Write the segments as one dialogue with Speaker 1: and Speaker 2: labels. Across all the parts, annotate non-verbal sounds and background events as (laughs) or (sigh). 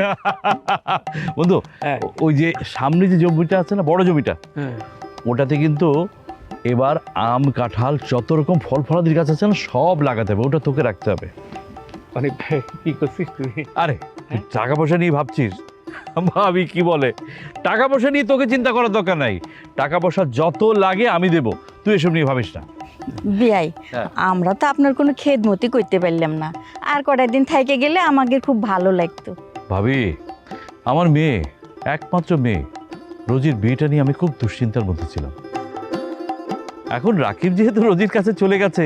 Speaker 1: (laughs) বন্ধু
Speaker 2: হ্যাঁ।
Speaker 1: ওই যে সামনে যে জমিটা আছে না বড় জমিটা
Speaker 2: হ্যাঁ।
Speaker 1: ওটাতে কিন্তু এবার আম কাঁঠাল যত রকম ফল ফলাদির গাছ আছে না সব লাগাতে হবে ওটা তোকে রাখতে হবে।
Speaker 2: মানে কি করছিস তুই?
Speaker 1: আরে টাকা পয়সা নিয়ে ভাবছিস? ভাবি কি বলে? টাকা পয়সা নিয়ে তোকে চিন্তা করার দরকার নাই। টাকা পয়সা যত লাগে আমি দেব তুই এসব নিয়ে ভাবিস না।
Speaker 3: বিয়াই
Speaker 1: হ্যাঁ।
Speaker 3: আমরা তো আপনার কোনো খেদমতি করতে পারলাম না। আর কটা দিন থাইকে গেলে আমাকে খুব ভালো লাগতো।
Speaker 1: ভাবি, আমার মেয়ে, একমাত্র মেয়ে, রোজির বিয়েটা নিয়ে আমি খুব দুশ্চিন্তার মধ্যে ছিলাম। এখন রাকিব যেহেতু রোজির কাছে চলে গেছে,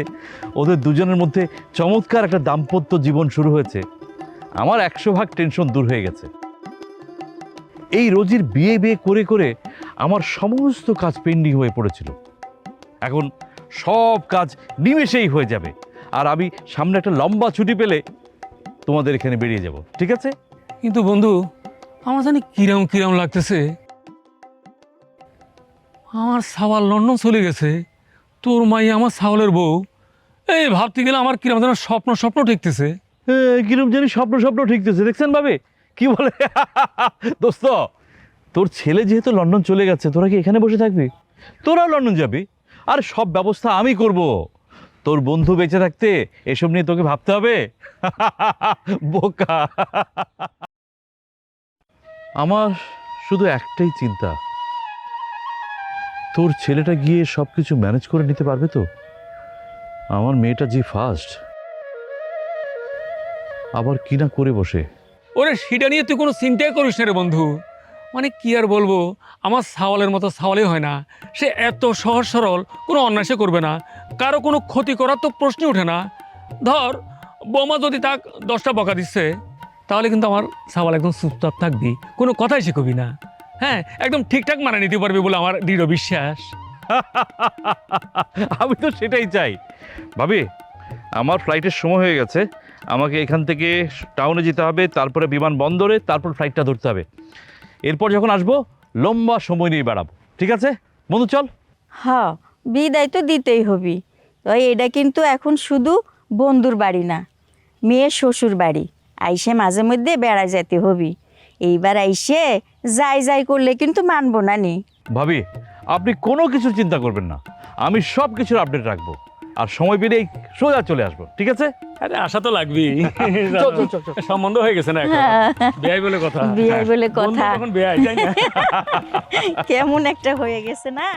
Speaker 1: ওদের দুজনের মধ্যে চমৎকার একটা দাম্পত্য জীবন শুরু হয়েছে। আমার একশো ভাগ টেনশন দূর হয়ে গেছে। এই রোজির বিয়ে বিয়ে করে করে আমার সমস্ত কাজ পেন্ডিং হয়ে পড়েছিল। এখন সব কাজ নিমেষেই হয়ে যাবে। আর আমি সামনে একটা লম্বা ছুটি পেলে তোমাদের এখানে বেরিয়ে যাব, ঠিক আছে?
Speaker 2: কিন্তু বন্ধু, আমার জানি কিরম কিরম লাগতেছে। আমার সাওয়াল লন্ডন চলে গেছে, তোর মাই আমার সাওয়ালের বউ। এই ভাবতে গেলে আমার কিরম যেন স্বপ্ন স্বপ্ন ঠেকতেছে।
Speaker 1: কিরম জানি স্বপ্ন স্বপ্ন ঠিকতেছে, দেখছেন ভাবে? কি বলে? (laughs) দোস্ত, তোর ছেলে যেহেতু লন্ডন চলে গেছে, তোরা কি এখানে বসে থাকবি? তোরাও লন্ডন যাবি? আর সব ব্যবস্থা আমি করব। তোর বন্ধু বেঁচে থাকতে এসব নিয়ে তোকে ভাবতে হবে? (laughs) বোকা। আমার শুধু একটাই চিন্তা। তোর ছেলেটা গিয়ে সব কিছু ম্যানেজ করে নিতে পারবে তো? আমার মেয়েটা যে ফার্স্ট আবার কি না করে বসে?
Speaker 2: ওরে, সেটা নিয়ে তুই কোনো চিন্তাই করিস না রে বন্ধু। মানে কি আর বলব, আমার সাওয়ালের মতো সাওয়ালই হয় না। সে এত সহজ সরল, কোনো অন্যায় সে করবে না। কারও কোনো ক্ষতি করার তো প্রশ্নই ওঠে না। ধর, বোমা যদি তাক দশটা বকা দিচ্ছে। তাহলে কিন্তু আমার সাবাল একদম চুপচাপ থাকবি। কোনো কথাই শিখবি না। হ্যাঁ একদম ঠিকঠাক মানে নিতে পারবি বলে আমার দৃঢ় বিশ্বাস। (laughs)
Speaker 1: আমি তো সেটাই চাই। ভাবি আমার ফ্লাইটের সময় হয়ে গেছে। আমাকে এখান থেকে টাউনে যেতে হবে তারপরে বিমান বন্দরে তারপর ফ্লাইটটা ধরতে হবে। এরপর যখন আসব লম্বা সময় নিয়ে বেড়াবো। ঠিক আছে? বন্ধু চল।
Speaker 3: হ বিদায় তো দিতেই হবি। তো এটা কিন্তু এখন শুধু বন্ধুর বাড়ি না মেয়ের শ্বশুর বাড়ি আইসে মাঝে মধ্যে বেড়ায় যেতে হবি। এইবার আইসে যাই যাই করলে কিন্তু মানবো না নি।
Speaker 1: ভাবি আপনি কোনো কিছু চিন্তা করবেন না। আমি সব কিছুর আপডেট রাখব। আর সময় পেলেই সোজা চলে আসব ঠিক আছে?
Speaker 2: আরে আশা তো লাগবেই।
Speaker 1: চল, চল, চল, চল।
Speaker 2: সম্বন্ধ হয়ে গেছে না এখন? বেয়াই বলে কথা।
Speaker 3: বিয়াই বলে কথা।
Speaker 2: বেয়াই
Speaker 3: কেমন একটা হয়ে গেছে না?